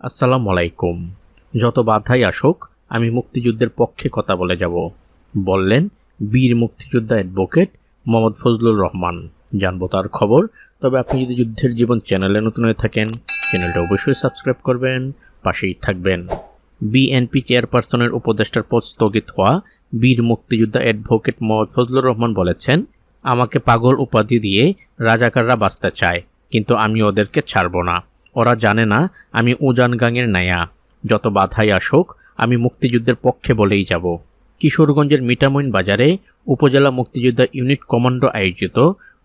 আসসালামু আলাইকুম। যত বাধাই আসুক, আমি মুক্তিযুদ্ধের পক্ষে কথা বলে যাব। বললেন, বীর মুক্তিযোদ্ধা অ্যাডভোকেট মোহাম্মদ ফজলুর রহমান। জানব তার খবর। তবে আপনি যদি যুদ্ধের জীবন চ্যানেলে নতুন হয়ে থাকেন, চ্যানেলটা অবশ্যই সাবস্ক্রাইব করবেন, পাশেই থাকবেন। বিএনপি চেয়ারপারসনের উপদেষ্টার পদ স্থগিত হওয়া বীর মুক্তিযোদ্ধা অ্যাডভোকেট মোহাম্মদ ফজলুর রহমান বলেছেন, আমাকে পাগল উপাধি দিয়ে রাজাকাররা বাঁচতে চায়, কিন্তু আমি ওদেরকে ছাড়ব না। ওরা জানে না আমি উজান গাঙের নায়া যত বাধাই আসুক, আমি মুক্তিযুদ্ধের পক্ষে বলেই যাব। কিশোরগঞ্জের মিঠামইন বাজারে উপজেলা মুক্তিযোদ্ধা ইউনিট কমান্ডো আয়োজিত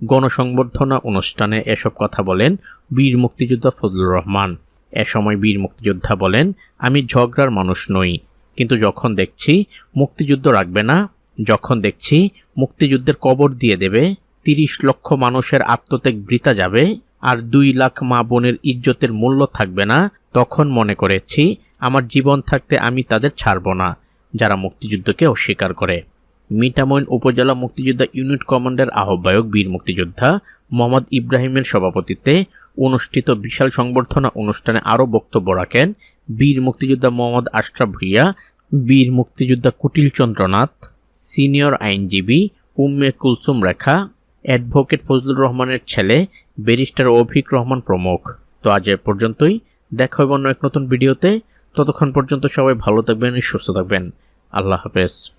গণসংবর্ধনা অনুষ্ঠানে এসব কথা বলেন বীর মুক্তিযোদ্ধা ফজলুর রহমান। এ সময় বীর মুক্তিযোদ্ধা বলেন, আমি ঝগড়ার মানুষ নই, কিন্তু যখন দেখছি মুক্তিযুদ্ধ রাখবে না, যখন দেখছি মুক্তিযুদ্ধের কবর দিয়ে দেবে, তিরিশ লক্ষ মানুষের আত্মত্যাগ বৃতা যাবে আর দুই লাখ মা বোনের ইজ্জতের মূল্য থাকবে না, তখন মনে করেছি, আমার জীবন থাকতে আমি তাদের ছাড়ব না, যারা মুক্তিযুদ্ধকে অস্বীকার করে। মিঠামইন উপজেলা মুক্তিযোদ্ধা ইউনিট কমান্ডার আহ্বায়ক বীর মুক্তিযোদ্ধা মোহাম্মদ ইব্রাহিমের সভাপতিত্বে অনুষ্ঠিত বিশাল সংবর্ধনা অনুষ্ঠানে আরও বক্তব্য রাখেন বীর মুক্তিযোদ্ধা মোহাম্মদ আশরাফ ভুইয়া, বীর মুক্তিযোদ্ধা কুটিল চন্দ্রনাথ, সিনিয়র আইনজীবী উম্মে কুলসুম রেখা, অ্যাডভোকেট ফজলুর রহমানের ছেলে ব্যারিস্টার অভিক রহমান প্রমুখ। তো আজ এ পর্যন্তই। দেখা হবে অন্য এক নতুন ভিডিওতে। ততক্ষণ পর্যন্ত সবাই ভালো থাকবেন, সুস্থ থাকবেন। আল্লাহ হাফেজ।